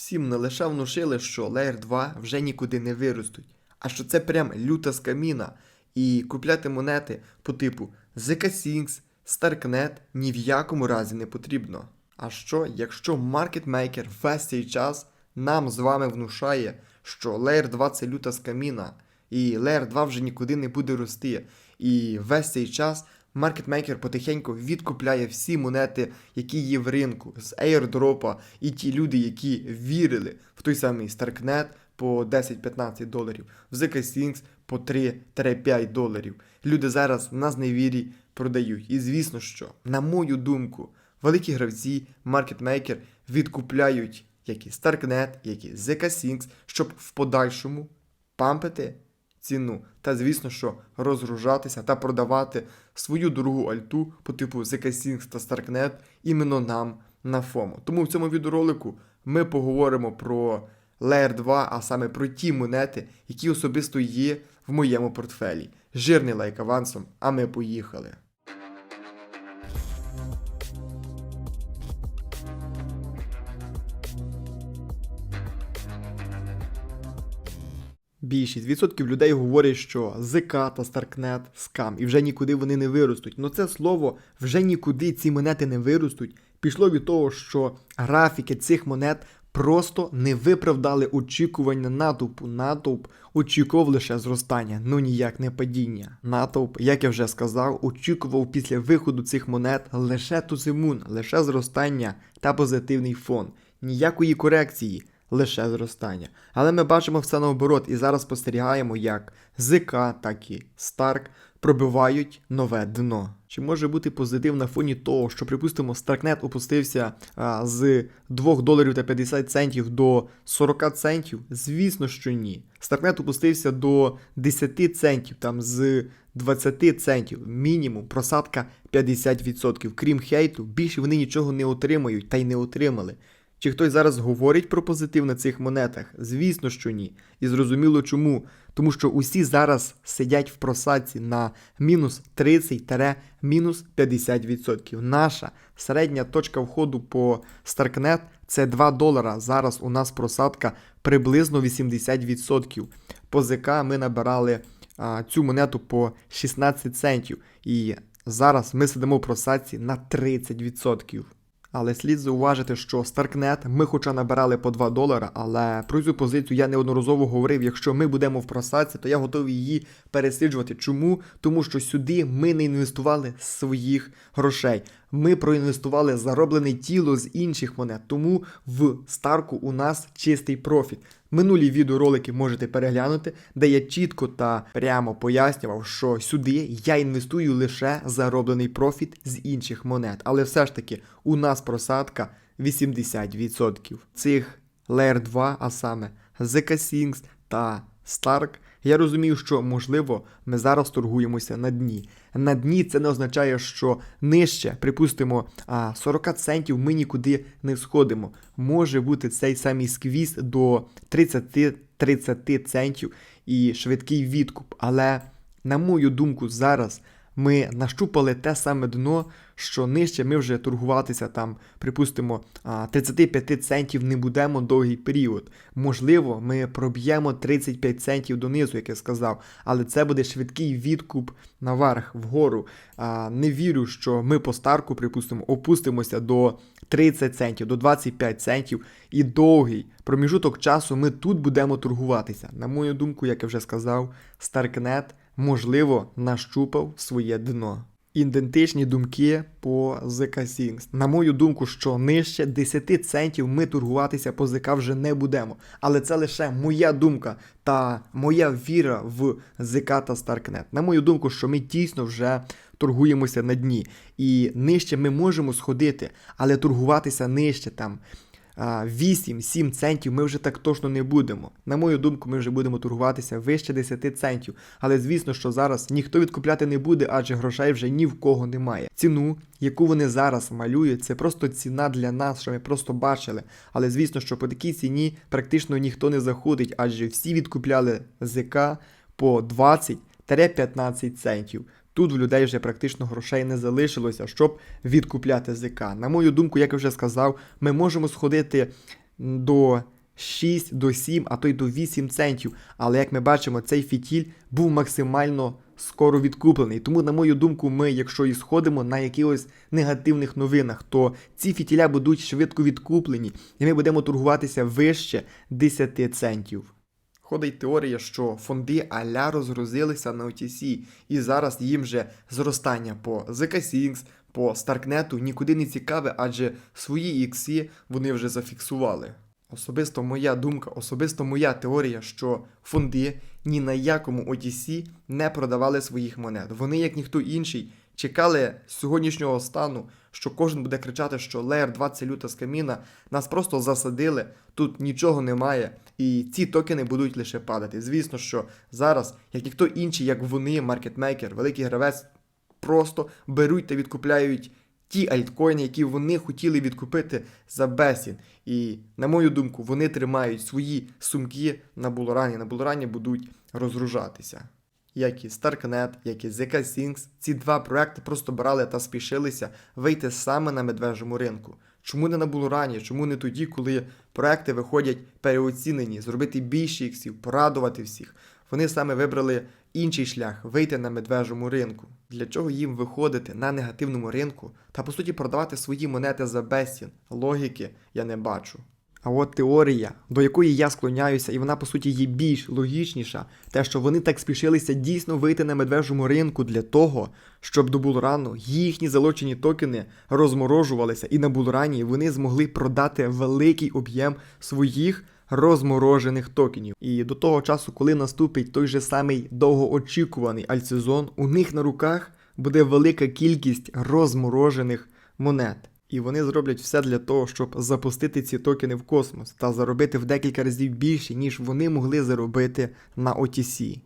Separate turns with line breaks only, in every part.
Всім не лише внушили, що Layer 2 вже нікуди не виростуть, а що це прям люта скаміна. І купляти монети по типу ZK-Sinks, Starknet ні в якому разі не потрібно. А що, якщо маркетмейкер весь цей час нам з вами внушає, що Layer 2 це люта скаміна, і Layer 2 вже нікуди не буде рости. І весь цей час маркетмейкер потихеньку відкупляє всі монети, які є в ринку з airdropа, і ті люди, які вірили в той самий Starknet по 10-15 доларів, в ZK-Sinks по 3-5 доларів. Люди зараз на зневірі продають. І звісно, що, на мою думку, великі гравці, маркетмейкер відкупляють як і Starknet, як і ZK-Sinks, щоб в подальшому пампити ціну. Та, звісно, що розгружатися та продавати свою дорогу альту по типу ZK-Sinks та Starknet іменно нам на ФОМО. Тому в цьому відеоролику ми поговоримо про Layer 2, а саме про ті монети, які особисто є в моєму портфелі. Жирний лайк авансом, а ми поїхали. Більшість відсотків людей говорять, що ЗК та Старкнет скам, і вже нікуди вони не виростуть. Ну це слово вже нікуди ці монети не виростуть. Пішло від того, що графіки цих монет просто не виправдали очікування натовпу. Натовп очікував лише зростання, ну ніяк не падіння. Натовп, як я вже сказав, очікував після виходу цих монет лише тузимун, лише зростання та позитивний фон. Ніякої корекції лише зростання. Але ми бачимо все наоборот і зараз спостерігаємо, як ЗК, так і Старк пробивають нове дно. Чи може бути позитив на фоні того, що, припустимо, Старкнет опустився а, з 2 доларів та 50 центів до 40 центів? Звісно, що ні. Старкнет опустився до 10 центів, там з 20 центів, мінімум просадка 50%. Крім хейту, більше вони нічого не отримають та й не отримали. Чи хтось зараз говорить про позитив на цих монетах? Звісно, що ні. І зрозуміло чому. Тому що усі зараз сидять в просадці на мінус 30-мінус 50%. Наша середня точка входу по Starknet це 2 долара. Зараз у нас просадка приблизно 80%. По ЗК ми набирали а, цю монету по 16 центів. І зараз ми сидимо в просадці на 30%. Але слід зауважити, що Starknet ми хоча набирали по 2 долара, але про цю позицію я неодноразово говорив, якщо ми будемо в просадці, то я готовий її пересліджувати. Чому? Тому що сюди ми не інвестували своїх грошей. Ми проінвестували зароблене тіло з інших монет. Тому в Старку у нас чистий профіт. Минулі відеоролики можете переглянути, де я чітко та прямо пояснював, що сюди я інвестую лише зароблений профіт з інших монет. Але все ж таки у нас просадка 80%. Цих Layer 2, а саме ZK-Sinks та Stark, я розумію, що можливо ми зараз торгуємося на дні. На дні це не означає, що нижче, припустимо, 40 центів ми нікуди не сходимо. Може бути цей самий сквіз до 30-30 центів і швидкий відкуп. Але, на мою думку, зараз ми нащупали те саме дно, що нижче ми вже торгуватися там, припустимо, 35 центів не будемо довгий період. Можливо, ми проб'ємо 35 центів донизу, як я сказав, але це буде швидкий відкуп наверх, вгору. Не вірю, що ми по старку, припустимо, опустимося до 30 центів, до 25 центів і довгий проміжуток часу ми тут будемо торгуватися. На мою думку, як я вже сказав, Starknet можливо нащупав своє дно. Ідентичні думки по ZK Sinks. На мою думку, що нижче 10 центів ми торгуватися по ЗК вже не будемо. Але це лише моя думка та моя віра в ЗК та Starknet. На мою думку, що ми дійсно вже торгуємося на дні. І нижче ми можемо сходити, але торгуватися нижче там. 8-7 центів ми вже так точно не будемо. На мою думку, ми вже будемо торгуватися вище 10 центів. Але звісно, що зараз ніхто відкупляти не буде, адже грошей вже ні в кого немає. Ціну, яку вони зараз малюють, це просто ціна для нас, що ми просто бачили. Але звісно, що по такій ціні практично ніхто не заходить, адже всі відкупляли ЗК по 20-15 центів. Тут в людей вже практично грошей не залишилося, щоб відкупляти ЗК. На мою думку, як я вже сказав, ми можемо сходити до 6, до 7, а то й до 8 центів. Але як ми бачимо, цей фітіль був максимально скоро відкуплений. Тому, на мою думку, ми, якщо і сходимо на якихось негативних новинах, то ці фітіля будуть швидко відкуплені, і ми будемо торгуватися вище 10 центів. Ходить теорія, що фонди аля розгрузилися на OTC, і зараз їм же зростання по ZK Sinks, по Старкнету нікуди не цікаве, адже свої ікси вони вже зафіксували. Особисто моя думка, особисто моя теорія, що фонди ні на якому OTC не продавали своїх монет. Вони, як ніхто інший, чекали сьогоднішнього стану, що кожен буде кричати, що Layer 2 це люта з каміна, нас просто засадили, тут нічого немає, і ці токени будуть лише падати. Звісно, що зараз, як ніхто інший, як вони, маркетмейкер, великий гравець, просто беруть та відкупляють ті альткоїни, які вони хотіли відкупити за безцін. І, на мою думку, вони тримають свої сумки на булорані. На булорані будуть розгружатися. Як і StarkNet, як і ZK Sinks, ці два проекти просто брали та спішилися вийти саме на медвежому ринку. Чому не на булорані? Чому не тоді, коли проекти виходять переоцінені, зробити більше іксів, порадувати всіх? Вони саме вибрали інший шлях вийти на медвежому ринку. Для чого їм виходити на негативному ринку та по суті продавати свої монети за безцін? Логіки я не бачу. А от теорія, до якої я склоняюся, і вона по суті є більш логічніша, те, що вони так спішилися дійсно вийти на медвежому ринку для того, щоб до булрану їхні залочені токени розморожувалися, і на булрані вони змогли продати великий об'єм своїх розморожених токенів. І до того часу, коли наступить той же самий довгоочікуваний альтсезон, у них на руках буде велика кількість розморожених монет. І вони зроблять все для того, щоб запустити ці токени в космос та заробити в декілька разів більше, ніж вони могли заробити на OTC.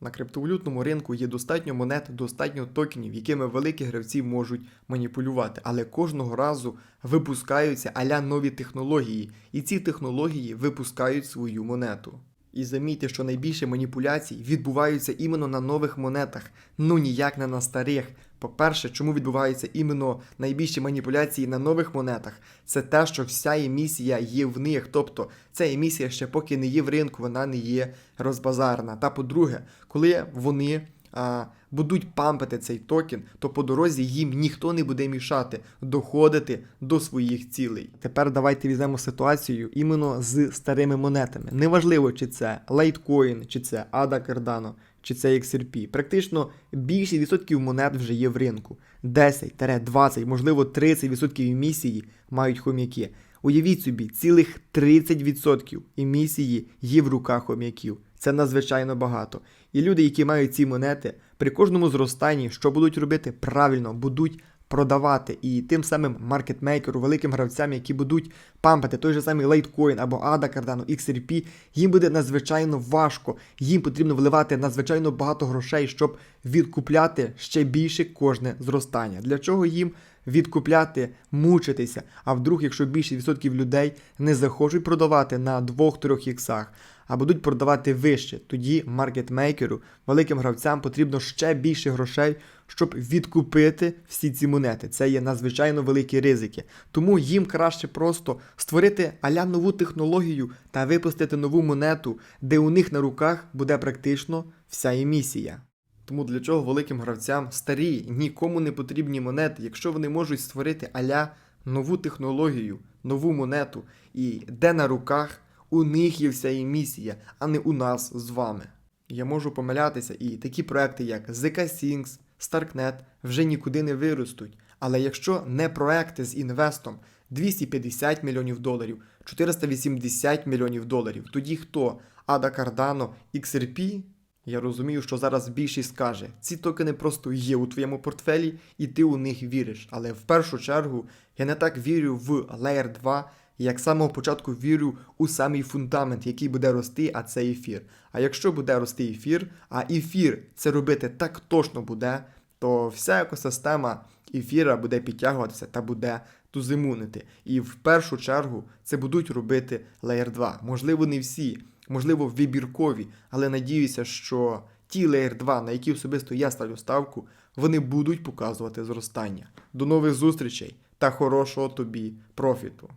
На криптовалютному ринку є достатньо монет, достатньо токенів, якими великі гравці можуть маніпулювати, але кожного разу випускаються аля нові технології, і ці технології випускають свою монету. І замітьте, що найбільше маніпуляцій відбуваються іменно на нових монетах, ну ніяк не на старих. По-перше, чому відбуваються іменно найбільші маніпуляції на нових монетах? Це те, що вся емісія є в них. Тобто ця емісія ще поки не є в ринку, вона не є розбазарна. Та по-друге, коли вони а, будуть пампити цей токен, то по дорозі їм ніхто не буде мішати доходити до своїх цілей. Тепер давайте візьмемо ситуацію іменно з старими монетами. Неважливо, чи це Litecoin, чи це ADA Cardano, чи це XRP. Практично більшість відсотків монет вже є в ринку. 10-20, можливо, 30% емісії мають хом'яки. Уявіть собі, цілих 30% емісії є в руках хом'яків. Це надзвичайно багато. І люди, які мають ці монети, при кожному зростанні, що будуть робити правильно, будуть продавати. І тим самим маркетмейкеру, великим гравцям, які будуть пампати той же самий Litecoin або ADA Cardano, XRP, їм буде надзвичайно важко. Їм потрібно вливати надзвичайно багато грошей, щоб відкупляти ще більше кожне зростання. Для чого їм? Відкупляти, мучитися. А вдруг, якщо більшість відсотків людей не захочуть продавати на 2-3 іксах, а будуть продавати вище, тоді маркетмейкеру, великим гравцям потрібно ще більше грошей, щоб відкупити всі ці монети. Це є надзвичайно великі ризики. Тому їм краще просто створити аля нову технологію та випустити нову монету, де у них на руках буде практично вся емісія. Тому для чого великим гравцям старі, нікому не потрібні монети, якщо вони можуть створити аля нову технологію, нову монету, і де на руках у них є вся емісія, а не у нас з вами. Я можу помилятися, і такі проекти, як ZK Sinks, Starknet вже нікуди не виростуть. Але якщо не проекти з інвестом 250 мільйонів доларів, 480 мільйонів доларів, тоді хто? Ада Cardano, XRP? Я розумію, що зараз більшість скаже, ці токени просто є у твоєму портфелі, і ти у них віриш. Але в першу чергу я не так вірю в Layer 2, як з самого початку вірю у самий фундамент, який буде рости, а це ефір. А якщо буде рости ефір, а ефір це робити так точно буде, то вся екосистема ефіра буде підтягуватися та буде тузимунити. І в першу чергу це будуть робити Layer 2. Можливо, не всі, можливо, вибіркові, але надіюся, що ті Layer 2, на які особисто я ставлю ставку, вони будуть показувати зростання. До нових зустрічей та хорошого тобі профіту!